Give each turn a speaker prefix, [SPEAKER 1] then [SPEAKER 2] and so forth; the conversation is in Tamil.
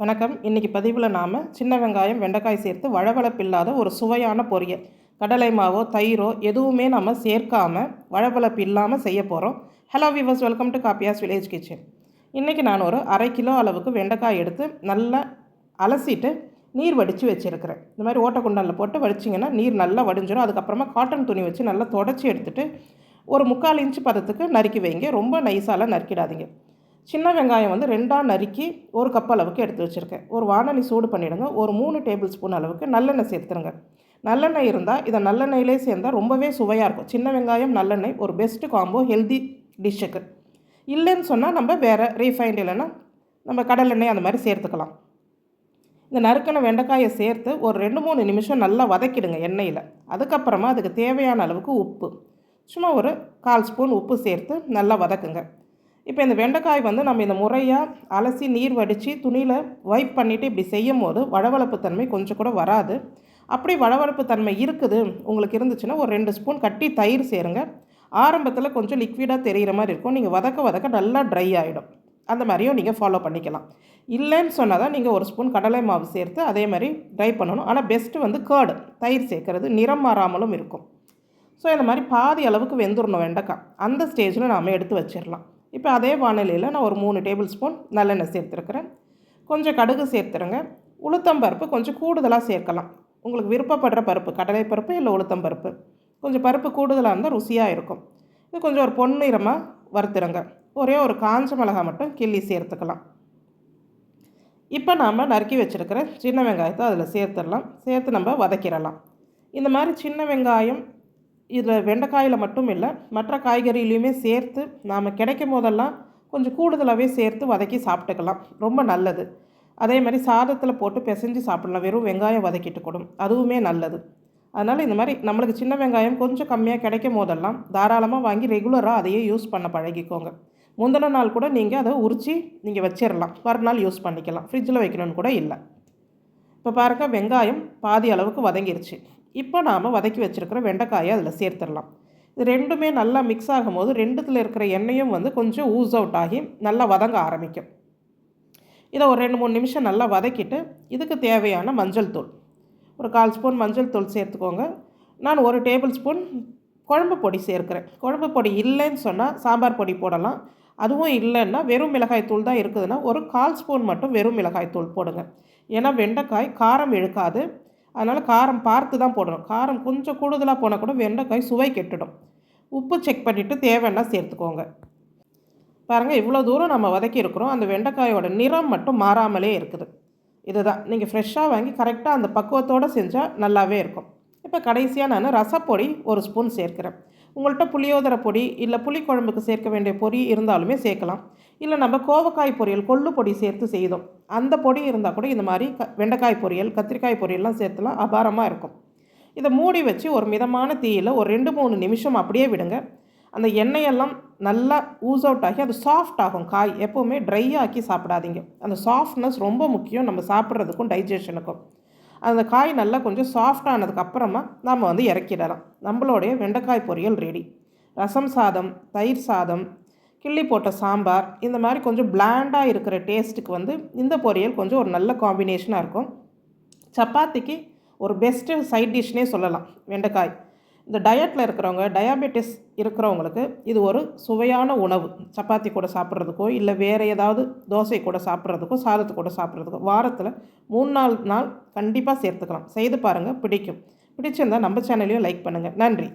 [SPEAKER 1] வணக்கம். இன்றைக்கி பதிவில் நாம் சின்ன வெங்காயம் வெண்டைக்காய் சேர்த்து வழவழப்பில்லாத ஒரு சுவையான பொரியல். கடலை மாவோ தயிரோ எதுவுமே நம்ம சேர்க்காமல் வழவழப்பு இல்லாமல் செய்ய போகிறோம் hello viewers welcome to Kappiyas village kitchen இன்றைக்கி நான் ஒரு அரை கிலோ அளவுக்கு வெண்டைக்காய் எடுத்து நல்லா அலசிட்டு நீர் வடித்து வச்சுருக்கிறேன். இந்த மாதிரி ஓட்டக்குண்டலில் போட்டு வடிச்சிங்கன்னா நீர் நல்லா வடிஞ்சிடும் அதுக்கப்புறமா காட்டன் துணி வச்சு நல்லா தொடச்சி எடுத்துகிட்டு ஒரு முக்கால் இன்ச்சு பதத்துக்கு நறுக்கி வைங்க. ரொம்ப நைஸாலாம் நறுக்கிடாதீங்க. சின்ன வெங்காயம் வந்து ரெண்டாக நறுக்கி ஒரு கப் அளவுக்கு எடுத்து வச்சுருக்கேன். ஒரு வானலி சூடு பண்ணிவிடுங்க ஒரு மூணு டேபிள் ஸ்பூன் அளவுக்கு நல்லெண்ணெய் சேர்த்துருங்க. நல்லெண்ணெய் இருந்தால் இதை நல்லெண்ணெயிலே சேர்ந்தால் ரொம்பவே சுவையாக இருக்கும். சின்ன வெங்காயம் நல்லெண்ணெய் ஒரு பெஸ்ட்டு காம்போ ஹெல்தி டிஷ்ஷுக்கு இல்லைன்னு சொன்னால் நம்ம வேறு ரீஃபைண்ட் இல்லைன்னா நம்ம கடலெண்ணெய் அந்த மாதிரி சேர்த்துக்கலாம். இந்த நறுக்கின வெண்டைக்காயை சேர்த்து ஒரு ரெண்டு மூணு நிமிஷம் நல்லா வதக்கிடுங்க எண்ணெயில். அதுக்கப்புறமா அதுக்கு தேவையான அளவுக்கு உப்பு. சும்மா ஒரு கால் ஸ்பூன் உப்பு சேர்த்து நல்லா வதக்குங்க. இப்போ இந்த வெண்டைக்காய் வந்து நம்ம இந்த முறையாக அலசி நீர் வடித்து துணியில் வைப் பண்ணிவிட்டு இப்படி செய்யும் போது வளவளப்பு தன்மை கொஞ்சம் கூட வராது. அப்படி வளவளப்பு தன்மை இருக்குது உங்களுக்கு இருந்துச்சுன்னா ஒரு ரெண்டு ஸ்பூன் கட்டி தயிர் சேருங்க. ஆரம்பத்தில் கொஞ்சம் லிக்விடாக தெரிகிற மாதிரி இருக்கும். நீங்கள் வதக்க வதக்க நல்லா ட்ரை ஆகிடும் அந்த மாதிரியும் நீங்கள் ஃபாலோ பண்ணிக்கலாம். இல்லைன்னு சொன்னால் தான் நீங்கள் ஒரு ஸ்பூன் கடலை மாவு சேர்த்து அதே மாதிரி ட்ரை பண்ணணும். ஆனால் பெஸ்ட்டு வந்து கேர்டு தயிர் சேர்க்கறது நிறம் மாறாமலும் இருக்கும். ஸோ இந்த மாதிரி பாதி அளவுக்கு வெந்துடணும் வெண்டைக்காய். அந்த ஸ்டேஜில் நாம் எடுத்து வச்சிடலாம் இப்போ அதே வானிலையில் நான் ஒரு மூணு டேபிள் ஸ்பூன் நல்லெண்ணெய் சேர்த்துருக்குறேன். கொஞ்சம் கடுகு சேர்த்துருங்க. உளுத்தம் பருப்பு கொஞ்சம் கூடுதலாக சேர்க்கலாம். உங்களுக்கு விருப்பப்படுற பருப்பு கடலை பருப்பு இல்லை உளுத்தம் பருப்பு. கொஞ்சம் பருப்பு கூடுதலாக இருந்தால் ருசியாக இருக்கும். இது கொஞ்சம் ஒரு பொன்னிறமாக வறுத்துருங்க ஒரே ஒரு காஞ்ச மிளகாய் மட்டும் கிள்ளி சேர்த்துக்கலாம். இப்போ நாம் நறுக்கி வச்சுருக்கிற சின்ன வெங்காயத்தை அதில் சேர்த்துடலாம். சேர்த்து நம்ம வதக்கிடலாம். இந்த மாதிரி சின்ன வெங்காயம் இதில் வெண்டைக்காயில் மட்டும் இல்லை மற்ற காய்கறியிலையுமே சேர்த்து நாம் கிடைக்கும் போதெல்லாம் கொஞ்சம் கூடுதலாகவே சேர்த்து வதக்கி சாப்பிட்டுக்கலாம். ரொம்ப நல்லது. அதே மாதிரி சாதத்தில் போட்டு பிசைஞ்சு சாப்பிட்லாம். வெறும் வெங்காயம் வதக்கிட்டு கூடும் அதுவுமே நல்லது. அதனால் இந்த மாதிரி நம்மளுக்கு சின்ன வெங்காயம் கொஞ்சம் கம்மியாக கிடைக்கும் போதெல்லாம் தாராளமாக வாங்கி ரெகுலராக அதையே யூஸ் பண்ண பழகிக்கோங்க. முந்தின நாள் கூட நீங்கள் அதை உரித்து நீங்கள் வச்சிடலாம் மறுநாள் யூஸ் பண்ணிக்கலாம். ஃப்ரிட்ஜில் வைக்கணும்னு கூட இல்லை. இப்போ பாருங்கள் வெங்காயம் பாதி அளவுக்கு வதங்கிருச்சு. இப்போ நாம் வதக்கி வச்சுருக்கிற வெண்டைக்காயை அதில் சேர்த்துடலாம். இது ரெண்டுமே நல்லா மிக்ஸ் ஆகும்போது ரெண்டுத்தில் இருக்கிற எண்ணெயும் வந்து கொஞ்சம் ஊஸ் அவுட் ஆகி நல்லா வதங்க ஆரம்பிக்கும். இதை ஒரு ரெண்டு மூணு நிமிஷம் நல்லா வதக்கிட்டு இதுக்கு தேவையான மஞ்சள் தூள். ஒரு கால் ஸ்பூன் மஞ்சள் தூள் சேர்த்துக்கோங்க. நான் ஒரு டேபிள் ஸ்பூன் குழம்பு பொடி சேர்க்குறேன். குழம்பு பொடி இல்லைன்னு சொன்னால் சாம்பார் பொடி போடலாம். அதுவும் இல்லைன்னா வெறும் மிளகாய் தூள் தான் இருக்குதுன்னா ஒரு கால் ஸ்பூன் மட்டும் வெறும் மிளகாய் தூள் போடுங்க. ஏன்னா வெண்டைக்காய் காரம் இழுக்காது. அதனால் காரம் பார்த்து தான் போடணும். காரம் கொஞ்சம் கூடுதலாக போனால் கூட வெண்டைக்காய் சுவை கெட்டுடும். உப்பு செக் பண்ணிவிட்டு தேவைன்னா சேர்த்துக்கோங்க. பாருங்கள் இவ்வளோ தூரம் நம்ம வதக்கியிருக்கிறோம் அந்த வெண்டைக்காயோட நிறம் மட்டும் மாறாமலே இருக்குது. இதுதான். நீங்கள் ஃப்ரெஷ்ஷாக வாங்கி கரெக்டாக அந்த பக்குவத்தோடு செஞ்சால் நல்லாவே இருக்கும். இப்போ கடைசியாக நான் ரசப்பொடி ஒரு ஸ்பூன் சேர்க்குறேன். உங்கள்கிட்ட புளியோதரை பொடி இல்லை புளி குழம்புக்கு சேர்க்க வேண்டிய பொடி இருந்தாலுமே சேர்க்கலாம். இல்லை நம்ம கோவக்காய் பொரியல் கொள்ளு பொடி சேர்த்து செய்தோம். அந்த பொடி இருந்தால் கூட இந்த மாதிரி க வெண்டைக்காய் பொரியல் கத்திரிக்காய் பொரியல்லாம் சேர்த்துலாம் அபாரமாக இருக்கும். இதை மூடி வச்சு ஒரு மிதமான தீயில் ஒரு ரெண்டு மூணு நிமிஷம் அப்படியே விடுங்க. அந்த எண்ணெயெல்லாம் நல்லா ஊஸ் அவுட் ஆகி அது சாஃப்ட் ஆகும். காய் எப்போவுமே ட்ரை ஆக்கி சாப்பிடாதீங்க. அந்த சாஃப்ட்னஸ் ரொம்ப முக்கியம் நம்ம சாப்பிட்றதுக்கும் டைஜஷனுக்கும் அந்த காய் நல்லா கொஞ்சம் சாஃப்டானதுக்கு அப்புறமா நம்ம வந்து இறக்கிடலாம். நம்மளுடைய வெண்டைக்காய் பொரியல் ரெடி ரசம் சாதம் தயிர் சாதம் கிள்ளி போட்ட சாம்பார் இந்த மாதிரி கொஞ்சம் பிளாண்டாக இருக்கிற டேஸ்ட்டுக்கு வந்து இந்த பொரியல் கொஞ்சம் ஒரு நல்ல காம்பினேஷனாக இருக்கும். சப்பாத்திக்கு ஒரு பெஸ்ட்டு சைட் டிஷ்னே சொல்லலாம். வெண்டைக்காய். இந்த டயட்டில் இருக்கிறவங்க டயாபெட்டிஸ் இருக்கிறவங்களுக்கு இது ஒரு சுவையான உணவு. சப்பாத்தி கூட சாப்பிட்றதுக்கோ இல்லை வேறு ஏதாவது தோசை கூட சாப்பிட்றதுக்கோ சாதத்து கூட சாப்பிட்றதுக்கோ வாரத்தில் மூணு நாலு நாள் கண்டிப்பாக சேர்த்துக்கலாம். செய்து பாருங்கள் பிடிக்கும். பிடிச்சிருந்தால் நம்ம சேனலையும் லைக் பண்ணுங்கள் நன்றி.